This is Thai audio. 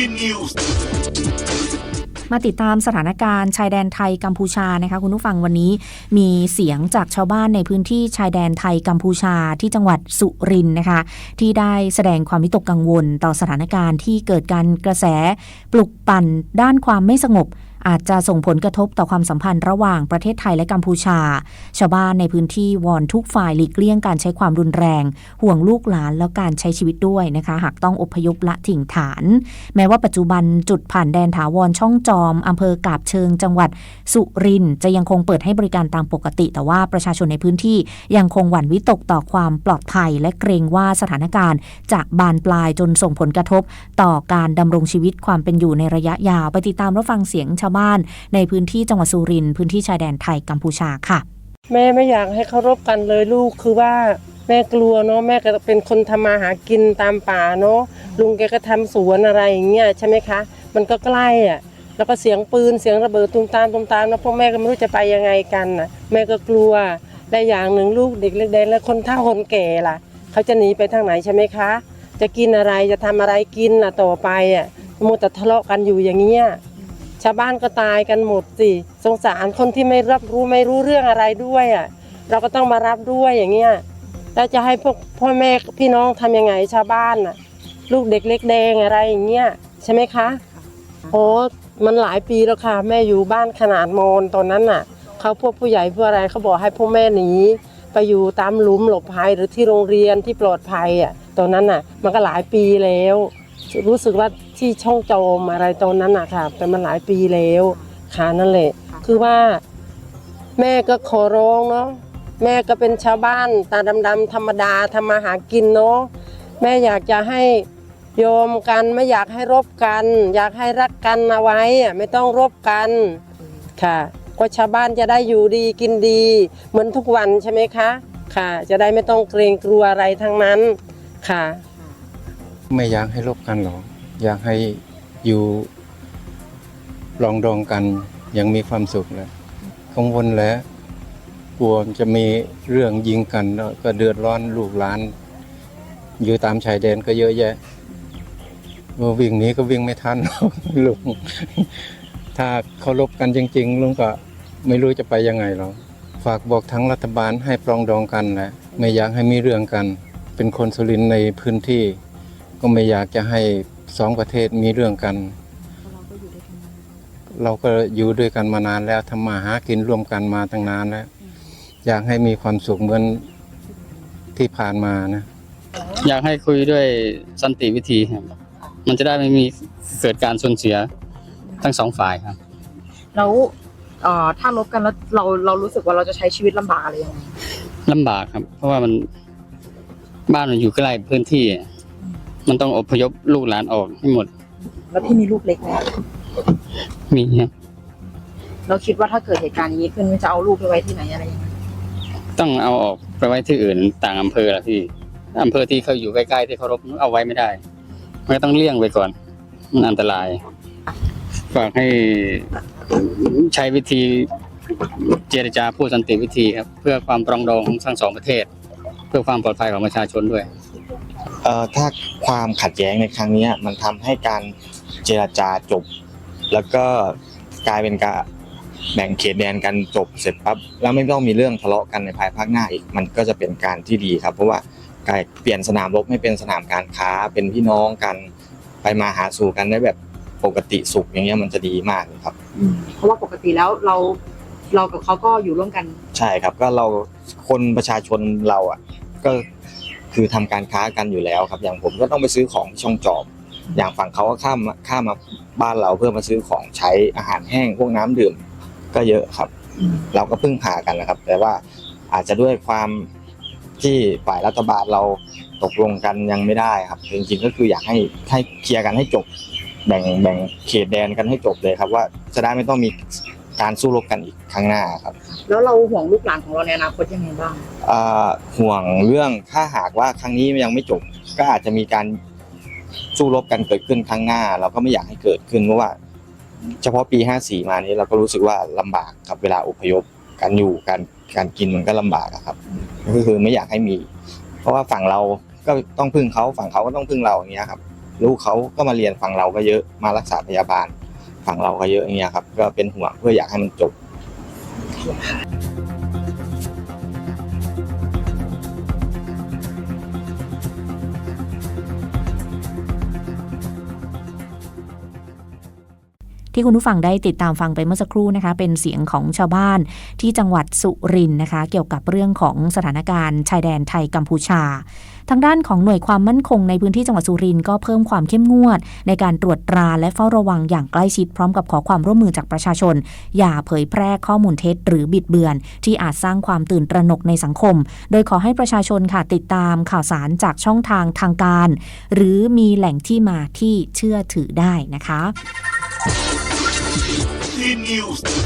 Green News มาติดตามสถานการณ์ชายแดนไทยกัมพูชานะคะคุณผู้ฟังวันนี้มีเสียงจากชาวบ้านในพื้นที่ชายแดนไทยกัมพูชาที่จังหวัดสุรินทร์นะคะ ที่ได้แสดงความวิตกกังวลต่อสถานการณ์ที่เกิดการกระแสปลุกปั่นด้านความไม่สงบ อาจจะส่งผลกระทบต่อความสัมพันธ์ระหว่างประเทศไทยและกัมพูชา ชาวบ้านในพื้นที่วอนทุกฝ่ายหลีกเลี่ยงการใช้ความรุนแรง ห่วงลูกหลานแล้วการใช้ชีวิตด้วยนะคะ หากต้องอพยพละถิ่งฐาน แม้ว่าปัจจุบันจุดผ่านแดนถาวรช่องจอมอำเภอกาบเชิงจังหวัดสุรินจะยังคงเปิดให้บริการตามปกติ แต่ว่าประชาชนในพื้นที่ยังคงหวั่นวิตกต่อความปลอดภัย และเกรงว่าสถานการณ์จะบานปลายจนส่งผลกระทบ ต่อการดำรงชีวิตความเป็นอยู่ในระยะยาวไปติดตามรับฟังเสียงชาวบ้าน ในพื้นที่จังหวัดสุรินทร์พื้นที่ชายแดนไทยกัมพูชาค่ะ แม่ไม่อยากให้เขารบกันเลยลูกคือว่าแม่กลัวเนาะแม่ก็เป็นคนทำมาหากินตามป่าเนาะลุงแกก็ทำสวนอะไรอย่างเงี้ยใช่ไหมคะ มันก็ใกล้อะแล้วก็เสียงปืนเสียงระเบิดตุ้มตามตุ้มตามแล้วพวกแม่ก็ไม่รู้จะไปยังไงกันน่ะแม่ก็กลัวได้อย่างหนึ่งลูกเด็กเล็กแดงและคนเฒ่าคนแก่ล่ะ เขาจะหนีไปทางไหนใช่ไหมคะ จะกินอะไรจะทำอะไรกินล่ะต่อไปอะมัวแต่ทะเลาะกันอยู่อย่างเงี้ย ชาวบ้านก็ตายกันหมดสิสงสารคนที่ไม่รับรู้ไม่รู้เรื่องอะไรด้วยอะเราก็ต้องมารับด้วยอย่างเงี้ยแล้วจะให้พวกพ่อแม่พี่น้องทำยังไงชาวบ้านน่ะ ลูกเด็กเล็กแดงอะไรอย่างเงี้ยใช่ไหมคะโอ้มันหลายปีแล้วค่ะ แม่อยู่บ้านขนาดโมนตอนนั้นน่ะเขาพวกผู้ใหญ่พวกอะไรเขาบอกให้พวกแม่หนีไปอยู่ตามหลุมหลบภัยหรือที่โรงเรียนที่ปลอดภัยอะตอนนั้นน่ะ มันก็หลายปีแล้ว รู้สึกว่า ที่ช่องโจมอะไรตอนนั้นน่ะค่ะแต่มันหลายปีแล้วค่ะนั่นแหละคือว่า แม่ก็ขอร้องเนาะแม่ก็เป็นชาวบ้านตาดำๆธรรมดาทำมาหากินเนาะแม่อยากจะให้โยมกันไม่อยากให้รบกัน อยากให้รักกันเอาไว้อะไม่ต้องรบกันค่ะก็ชาวบ้านจะได้อยู่ดีกินดี เหมือนทุกวันใช่ไหมคะค่ะ จะได้ไม่ต้องเกรงกลัวอะไรทั้งนั้นค่ะ ไม่อยากให้ลบกันหรอก อยากให้อยู่ลองดองกันยังมีความสุขแหละกังวลแล้วกลัวจะมีเรื่องยิงกันแล้วก็เดือดร้อนลูกหลาน อยู่ตามชายแดนก็เยอะแยะว,วิ่งนี้ก็วิ่งไม่ทันหรอกลุงถ้าเขารบกันจริง ๆลุงก็ไม่รู้จะไปยังไงหรอกฝากบอกทั้งรัฐบาลให้ปรองดองกันแหละไม่อยากให้มีเรื่องกัน เป็นคนสุรินในพื้นที่ ก็ไม่อยากจะให้ สองประเทศมีเรื่องกัน เราก็อยู่ด้วยกันมานานแล้วทำมาหากินร่วมกันมาตั้งนานแล้ว อยากให้มีความสุขเหมือนที่ผ่านมานะ อยากให้คุยด้วยสันติวิธีครับ มันจะได้ไม่มีเกิดการสูญเสียทั้งสองฝ่ายครับ แล้วเอ่อถ้าลบกันแล้วเราเรารู้สึกว่าเราจะใช้ชีวิตลำบากอะไรยังไงลำบากครับ เพราะว่ามันบ้านมันอยู่ใกล้พื้นที่ มันต้องอพยพลูกหลานออกให้หมด แล้วพี่มีลูกเล็กไหมมีครับเราคิดว่าถ้าเกิดเหตุการณ์อย่างนี้ขึ้นจะเอาลูกไปไว้ที่ไหนอะไรยังไงต้องเอาออกไปไว้ที่อื่นต่างอำเภอละพี่อำเภอที่เขาอยู่ใกล้ๆที่เคารพเอาไว้ไม่ได้มันก็ต้องเลี่ยงไปก่อน มันอันตรายฝากให้ใช้วิธีเจรจาพูดสันติวิธีครับ เพื่อความปรองดองของทั้งสองประเทศ เพื่อความปลอดภัยของประชาชนด้วย เอ่อถ้าความขัดแย้งในครั้งเนี้ยมันทำให้การเจรจาจบ แล้วก็กลายเป็นการแบ่งเขตแดนกันจบเสร็จปั๊บแล้วไม่ต้องมีเรื่องทะเลาะกันในภายภาคหน้าอีกมันก็จะเป็นการที่ดีครับ เพราะว่ากลายเปลี่ยนสนามรบให้เป็นสนามการค้าเป็นพี่น้องกันไปมาหาสู่กันได้แบบปกติสุขอย่างเงี้ยมันจะดีมากเลยครับเพราะว่าปกติแล้วเราเรากับเขาก็อยู่ร่วมกัน ใช่ครับก็เราคนประชาชนเราอะก็ คือทำการค้ากันอยู่แล้วครับ อย่างผมก็ต้องไปซื้อของช่องจอมอย่างฝั่งเขาก็ข้ามมาข้ามมาบ้านเราเพื่อมาซื้อของใช้อาหารแห้งพวกน้ำดื่มก็เยอะครับ เราก็พึ่งพากันนะครับ แต่ว่าอาจจะด้วยความที่ฝ่ายรัฐบาลเราตกลงกันยังไม่ได้ครับ จริงๆก็คืออยากให้ให้เคลียร์กันให้จบแบ่งแบ่งเขตแดนกันให้จบเลยครับ ว่าจะได้ไม่ต้องมี การสู้รบกันอีกครั้งหน้าครับ แล้วเราห่วงลูกหลานของเราในอนาคตยังไงบ้างเอ่อห่วงเรื่องถ้าหากว่าครั้งนี้ยังไม่จบ ก็อาจจะมีการสู้รบกันเกิดขึ้นครั้งหน้า เราก็ไม่อยากให้เกิดขึ้นเพราะว่า เฉพาะปี 54 มานี้เราก็รู้สึกว่าลำบากครับเวลาอพยพการอยู่การการกินมันก็ลำบากอะครับก็คือไม่อยากให้มี เพราะว่าฝั่งเราก็ต้องพึ่งเขาฝั่งเขาก็ต้องพึ่งเราอย่างเงี้ยครับลูกเขาก็มาเรียนฝั่งเราก็เยอะมารักษาพยาบาล ฝั่งเราก็เยอะอย่างเงี้ยครับ ก็เป็นห่วงเพื่ออยากให้มันจบ ที่คุณผู้ฟังได้ติดตามฟังไปเมื่อสักครู่นะคะ เป็นเสียงของชาวบ้านที่จังหวัดสุรินทร์นะคะ เกี่ยวกับเรื่องของสถานการณ์ชายแดนไทยกัมพูชาทางด้านของหน่วยความมั่นคงในพื้นที่จังหวัดสุรินทร์ก็เพิ่มความเข้มงวด ในการตรวจตราและเฝ้าระวังอย่างใกล้ชิดพร้อมกับขอความร่วมมือจากประชาชน อย่าเผยแพร่ข้อมูลเท็จหรือบิดเบือน ที่อาจสร้างความตื่นตระหนกในสังคม โดยขอให้ประชาชนค่ะติดตามข่าวสารจากช่องทางทางการ หรือมีแหล่งที่มาที่เชื่อถือได้นะคะ The news.